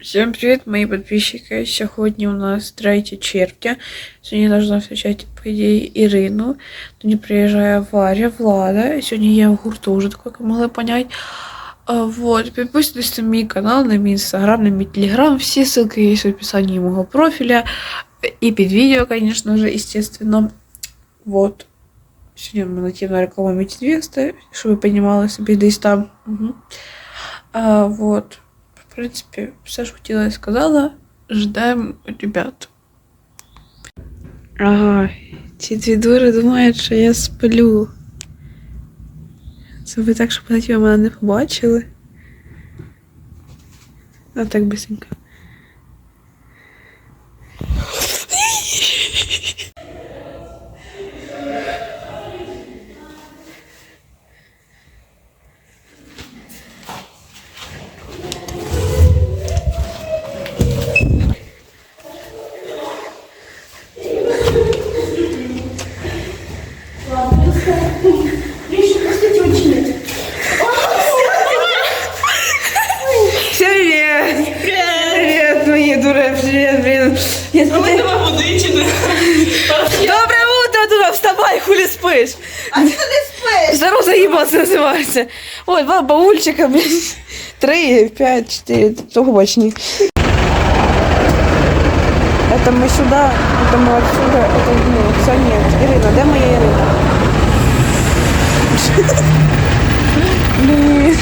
Всем привет, мои подписчики. Сьогодні у нас 3 червня. Сьогодні должна встречать, по ідеї, Ірину. Тоді приїжджає Варя, Влада. Сьогодні я в гуртожитку, як ви могли понять. А, вот, підписуйтесь на мій канал, на мій інстаграм, на мій телеграм. Всі ссылки є в описании мого профіля. І під відео, конечно же, естественно. Вот. Сьогодні ми нативна реклама Мітінвеста, щоб ви розуміли собі десь там. Угу. А, вот. Принципі, все, ж хотіла, я сказала. Ждемо ребят. Ага, ці дві дури думають, що я сплю. Це ви так, щоб ви мене не побачили. А так бисенько. хули спишь. А ти не спиш? Здорово заебался называется. Ой, два баульчика, блин. Три, пять, четыре, только больше не. Это мы сюда, это мы отсюда, это ну, все нет. Ирина, где моя Ирина? Блин.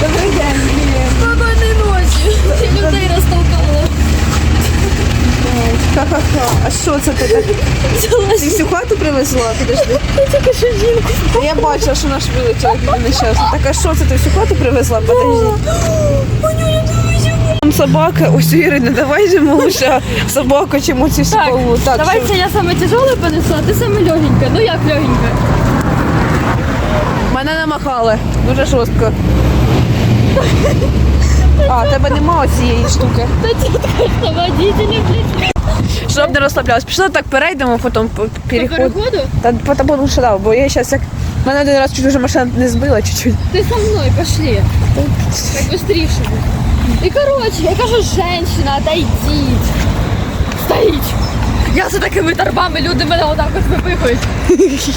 Добрый день, блин. Спокойной ночи. Людей розтолкала. Ха-ха-ха. А що це ти так? Ти всю хату привезла? Підожди. Тільки що жінку. Та Я бачила, що наш вилетіла, як нещасно. Так а що це ти всю хату привезла? Подожди. Там собака, ось у Ірини, давай же лучше собаку, оці всі Так, полу. Так, Давай що- це я саме тяжеле понесла, а ти саме легенька. Ну як легенька? Мене намахали. Дуже жорстко. А, тебе нема цієї штуки. Та тітка водителі, блядь. Щоб не розслаблялась. Пішли так перейдемо, потім по- По переход. переходу? Та тому що да, бо я зараз як. Мене один раз чуть вже машина не збила чуть-чуть. Ти со мною, пошли. Так быстріше. І коротше, я кажу, женщина, отойдіть. Стоїть. Я за такими торбами, люди мене отак от випихують.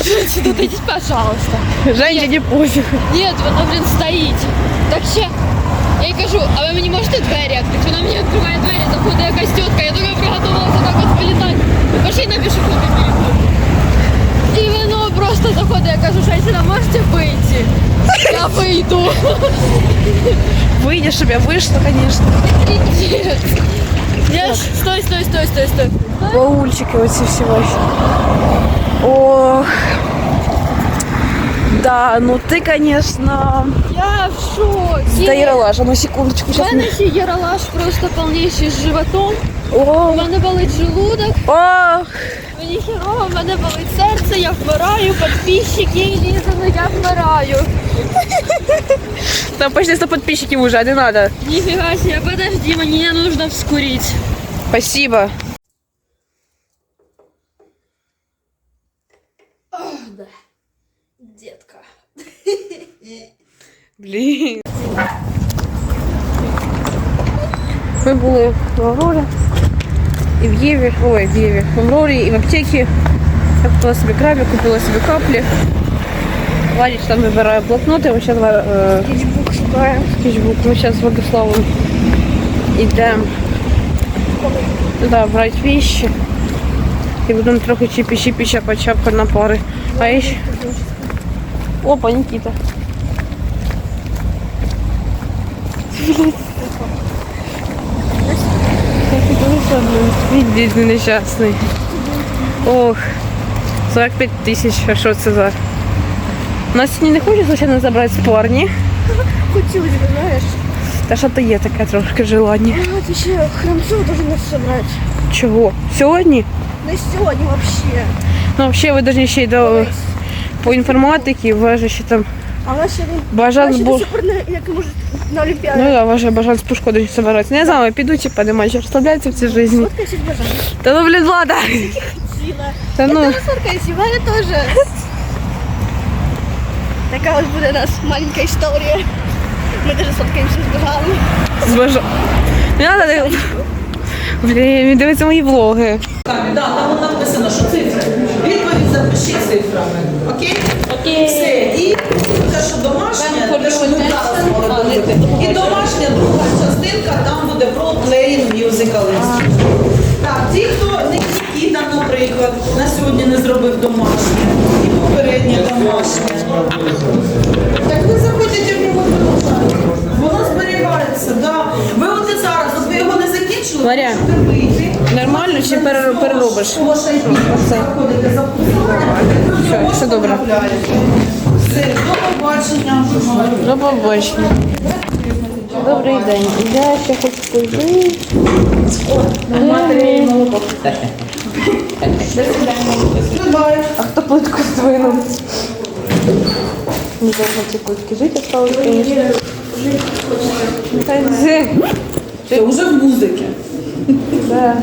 Женщина, отойдіть, пожалуйста. Женщині пофіг. Ні, вона, блін, стоїть. Так ще. Я їй кажу, а ви мені можете двері відкрити? Вона мені відкриває двері, заходить якась тітка, я така приготувалася так от вилітати. Пошли на пішохідний переход. І воно просто заходить, я кажу, женщина, можете вийти? Я вийду. Вийдеш, щоб я вийшла, звісно. Я ж, стой, стой, стой, стой, стой. Баульчики оці всі ваші. Ох. Да, ну ти, конечно. Я в шокі. Да, Яралаш, а ну секундочку, У сейчас. мене ще яралаш просто повніший з животом. У О, мене болить желудок. ох. Мені херово, в мене болить серце, я вмираю, підписчики лізали, я вмираю. Там почти 100 подписчиков уже, а не надо. Ніфіга себе, подожди, мені нужно вскурить. Спасибо. Блін. Ми були в Аврорі і в Єві, ой, в Єві, в Аврорі і в аптеці. Я купила собі крабі, купила собі каплі. Владич там вибирає блокноти, ми зараз е, Скетчбук шукаю. скетчбук. Ми зараз з Владиславом йдемо да, брати вещи. І будемо трохи чіпі-чіпі чапа-чапа на пари. А ще... Опа, Никита. Він бідний нещасний. Ох, 45 тисяч, а що це за? Нас сьогодні не хочуть, звичайно, забрати з парні. Хотілося б, знаєш. Та що то є таке трошки желання. А, ти ще храмцу должен нас собрати. Чого? Сьогодні? Не сьогодні вообще. Ну, взагалі, ви повинні ще й до по інформатиці, ви ж ще там А нас ще не... бажан Ще до був. сих пор, не- як може, на Олімпіаді. Ну да, ваше бажан з пушкою собираться. Не знаю, піду чи подимаю, розслабляється в цій житті. Сфоткайся з бажанням. Та ну, блін, Влада. Ціла. Та ну. Сфоткайся, в мене теж. Така ось буде у нас маленька історія. Ми дуже сфоткаємося з бажаним. Зважа. Не надо. Блін, він дивиться мої влоги. Так, да, там написано, що цифри. Відповідь цифрами. Окей? Окей. Все. І те, що домашнє, те, що ми зараз мали. І домашня друга частинка, там буде про playing musical instrument. Так, ті, хто не Нікіта, наприклад, на сьогодні не зробив домашнє. І попереднє домашнє. Так ви заходите в нього продовжуєте. Воно зберігається, да. Ви от і зараз, от ви його не Варя. Нормально чи переробиш? За Все, все добре. Все, до побачення. До побачення. Добрий день. Я ще хочу пойти. А хто плитку здвинув? Не должно ці плитки жити осталось, конечно. Це вже в музиці. Да.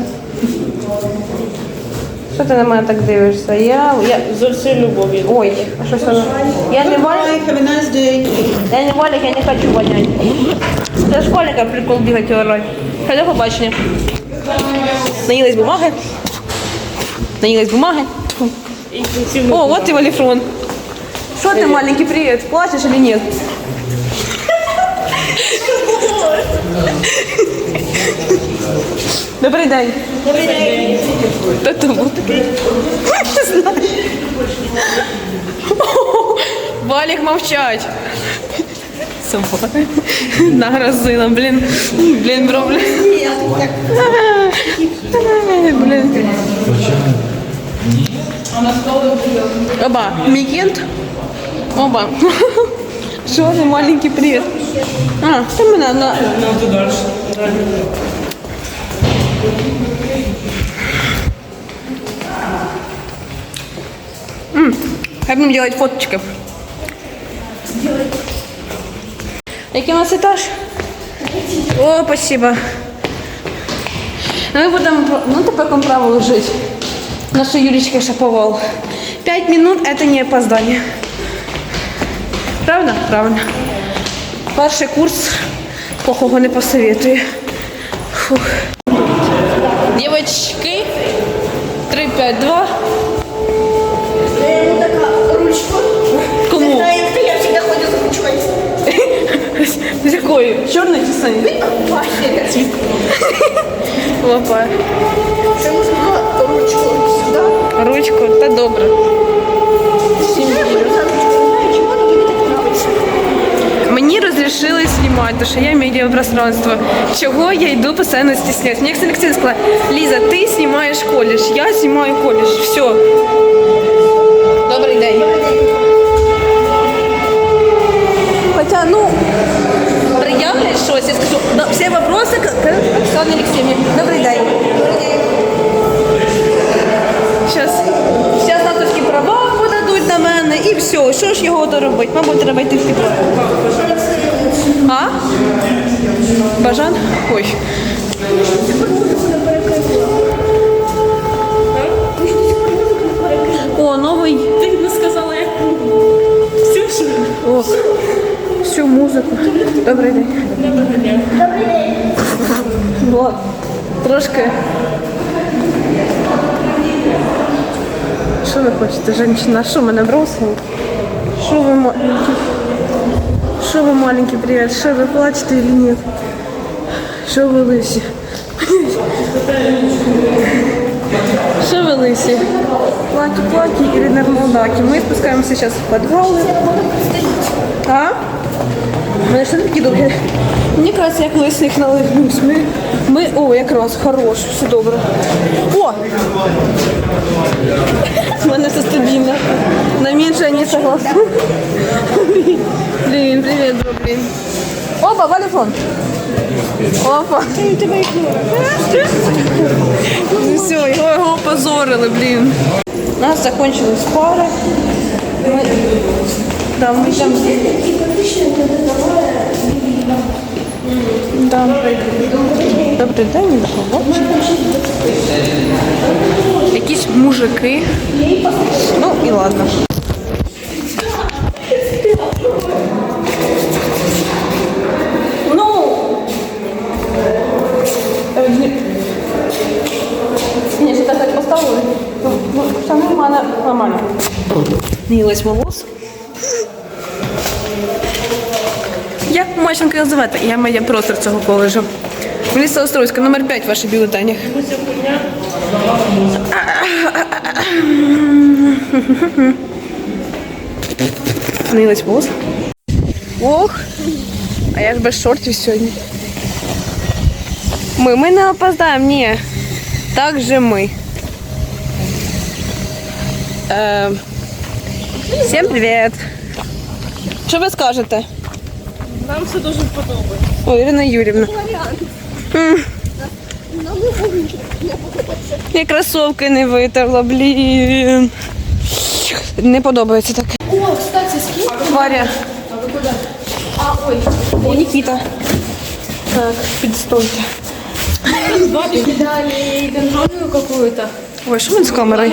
Що ти на мене так дивишся? Я, я... За всю любов'ю. Ой, а що це? Я не have a nice day. я не Валик, я не хочу вонять. Це школьника прикол бігати орать. Хай до побачення. Наїлась бумаги. Наїлась бумаги. О, вот ты, Валифрон. Что ты, маленький, привет? Плачешь или нет? Добрий день. Добрий день. Хто то був такий? Не знаю. Валік мовчать. Собака. Нагрозила, блін. Блін, бро, блін. Блін. Оба. Мікент. Оба. Що ти, маленький, привіт. А, ти мене на... М, Хай будем делать фоточки. Який у нас етаж? О, спасибо. Ми будемо, про- ну тепер ком право лежить. Наша Юлечка Шаповал. Пять минут это не опоздание. Правда? Правильно. Перший курс плохого не посоветую. Фух. Девочки, 3-5-2. Ну, така ручка. Кому? Знаєте, я завжди ходю за ручкою. З якою? Чорної чи? Бачите, Лопа. це можна ручку сюди. Ручку, та добре. Знімати, що я медіапространство. Чого я йду постійно стісняюсь. Мені Александр сказала, Ліза, ти знімаєш коледж, я знімаю коледж. Все. Музику. Добрий день. Доброго дня. Вот. Трошки. Що ви хочете, женщина? Що мене бросили? Що ви маленький? Що ви маленький, привіт? Що ви плачете или нет? Що ви лисі? Що ви лисі? Плаки-плаки или нормалдаки? Мы спускаемся сейчас в подвалы. А? У мене що такі довгі? Мені кажеться, як лисих налигнусь. Ми, ми, о, якраз хорош, все добре. О! У мене все стабільно. На менше я не согласна. Блін, привіт, бро, блін. Опа, валіфон. Опа. Ну все, його, його позорили, блін. У нас закончились пари. Ми, Да, мы там. Да. Добрый день, до побачення. Якісь мужики. Ну і ладно. Ну. Ні, що так поставили. Ну, саме в мене нормально. Нілась волос. Як Маченко називати? Я медіапростор цього коледжу. Меліса Острозька, номер 5 в ваших бюлетенях. Гнилась волос. Ох, а я ж без шортів сьогодні. Ми, ми не опоздаємо, ні. Так же ми. Е, всім привіт. Що ви скажете? Нам все дуже подобається. Ой, Ірина Юрівна. М. Я кросовки не витерла, блін. Не подобається таке. О, кстати, скинь. Варя. А вы куда? А, ой. О, Нікіта. Так, підстойте. Дали бензоную какую-то. Ой, що він з камерою?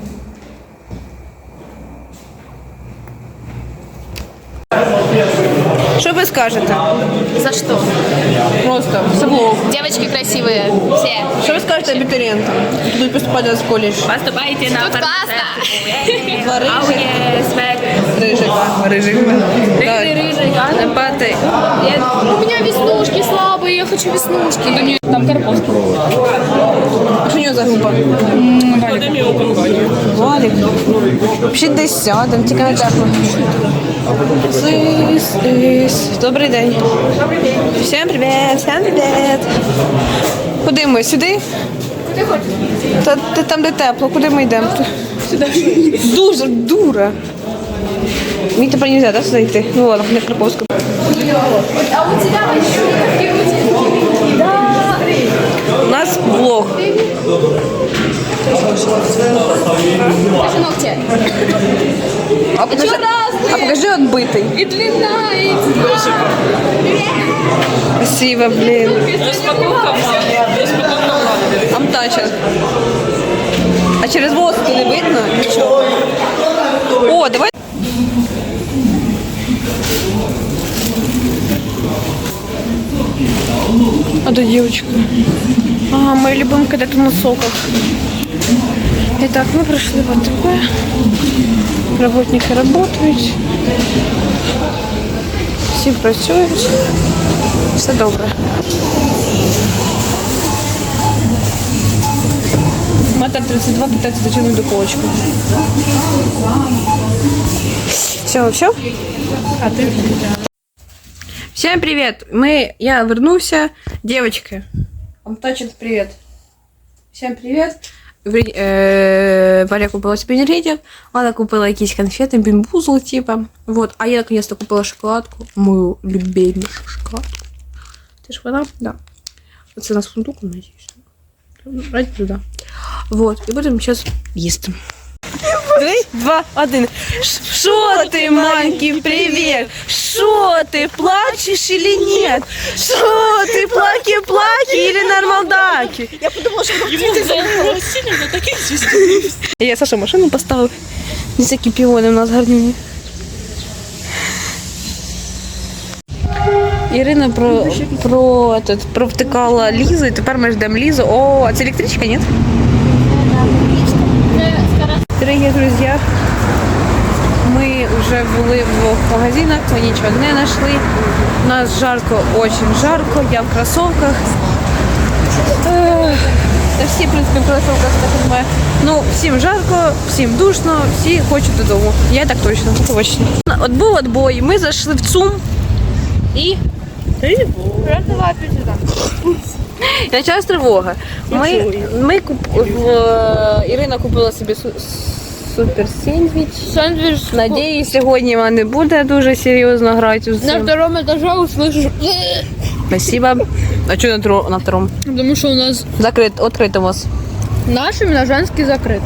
Що ви скажете? За что? Просто це блог. Девочки красивые. Все. Що ви скажете абітурієнтам? які Будуть поступати в коледж. Поступайте на Тут классно. Два рижик. свек. Рижик. Рижик. Так. Рыжий, а? Empate. У меня веснушки слабые, я хочу веснушки. Там карпузки. Що у нього за група? Валік. Взагалі десь сядемо, тільки не тепло. Сис, сис. Добрий день. Всім привіт, всім привіт. Куди ми? Сюди? Куди хочеш? Та, та там, де тепло, куди ми йдемо? Сюди. Дуже дура. Мені тепер не можна, да, сюди йти? Ну ладно, не Карповська. А у тебя вообще У нас влог. Покажи ногти. А покажи, а покажи отбитий. И длина, и Спасибо, блин. Амтача. А через то не видно? Нічого. О, давай. А да девочка. А, мои любимые когда-то на соках. Итак, мы прошли в АТП. Работники работают. Всі працюють. Все добре. Матер 32 питається зачинити до полочку. Все, все? А ти? Всем привет! Мы, я вернулся. Девочки, вам тачит привет. Всем привет. Врі- е, Валя купила себе енергетик, Лада купила якісь конфети, бімбузл, типа. Вот. А я наконец-то купила шоколадку. Мою любимейшую шоколадку. Це ж вона? Да. Це на сундуку, надіюсь. Раді туди. Вот. І будемо зараз їсти. Три, два, один. Що ти, маленький, привіт? Що ти, плачеш или нет? Що ти, плаки-плаки или нормалдаки? Я подумала, що Я Саша машину поставив. Не всякі піони у нас гарні. Ірина про, про, этот, провтикала Лізу, і тепер ми ждемо Лізу. О, а це електричка, ні? Дорогі друзі, ми вже були в магазинах, ми нічого не знайшли. У нас жарко, очень жарко, я в кросовках. Та всі, в принципі, в кросовках так немає. Ну, всім жарко, всім душно, всі хочуть додому. Я так точно, точно. От був отбой, ми зайшли в ЦУМ і. Почалась тривога. Ми, ми куп... е, Ірина купила собі супер сендвіч. Сэндвич Надіюсь, сьогодні вона не буде дуже серйозно грати. з на цим. втором этаже услышишь. Спасибо. А що на, тро... на втором? Потому что у нас Закрит, відкрито у вас. наш именно женский закрыт.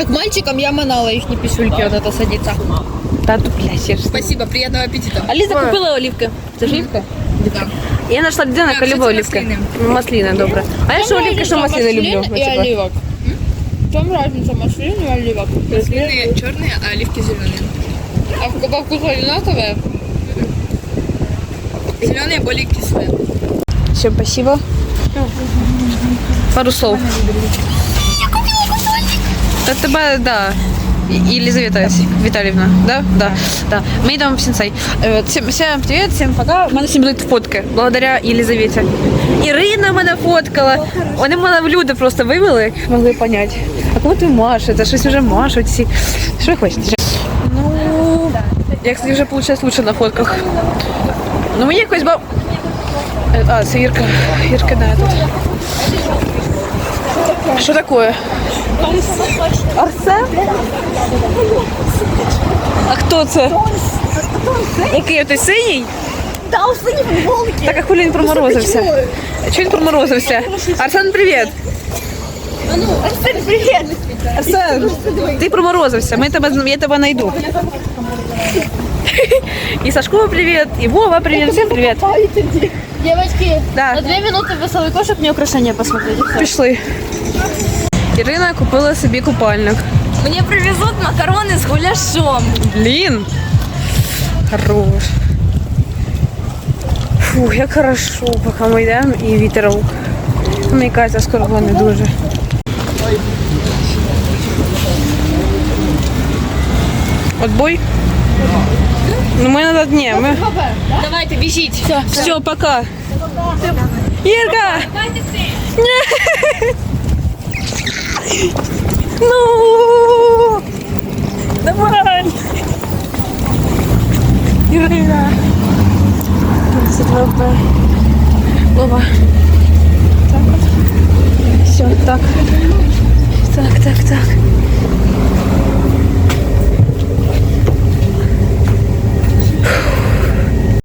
А к мальчикам я манала их не писюльки вот это садится. Та туплящиш. Спасибо, приятного аппетита. Аліса купила олівки. Це ж олівка? Я знайшла людину, яка любить олівки. Масліни, добре. А я що олівки, що масліни люблю. И Ну, типа. оливок. В чем разница маслин и оливок? Маслины черные, а оливки зеленые. А в по вкусу одинаковые? Зеленые более кислые. Всем спасибо. Пару слов. Та тебе, да. І- Елизавета Віталіївна, да? Да, да. Ми йдемо в сенсей. Е, Всім, всім привіт, всім пока. У мене всім будуть фотки, благодаря Єлизаветі. Ірина мене фоткала. Вони мене в люди просто вивели, могли поняти. А кому ти машете? Щось вже машуть всі. Що ви хочете? Ну, я, кстати, вже вийшло лучше на фотках. Ну, мені якось бав... Е, А, це Ірка. Ірка, да, тут. Що таке? Арсен? А хто це? Який ти синій? Да, у синій футболки. Так, а хулі він проморозився? Чого він проморозився? Арсен, привіт! Арсен, привіт. Арсен, ти проморозився, ми тебе, я тебе знайду. І Сашко привіт, і Вова привіт, всім привіт. Девочки, Да. на две минуты веселый кошек мне украшения посмотреть. Пішли. Ірина купила собі купальник. Мені привезуть макарони з гуляшом. Блин. Хорош. Фух, як хорошо, поки ми йдемо і вітерок. Мені кажеться, скоро буде не дуже. Отбой? Ну ми назад не, ми... Давайте, бежите. Все. Все, пока. Ирка! Ну! Давай! Ирина! Вова. лова. Так вот. Все, так. Так, так, так.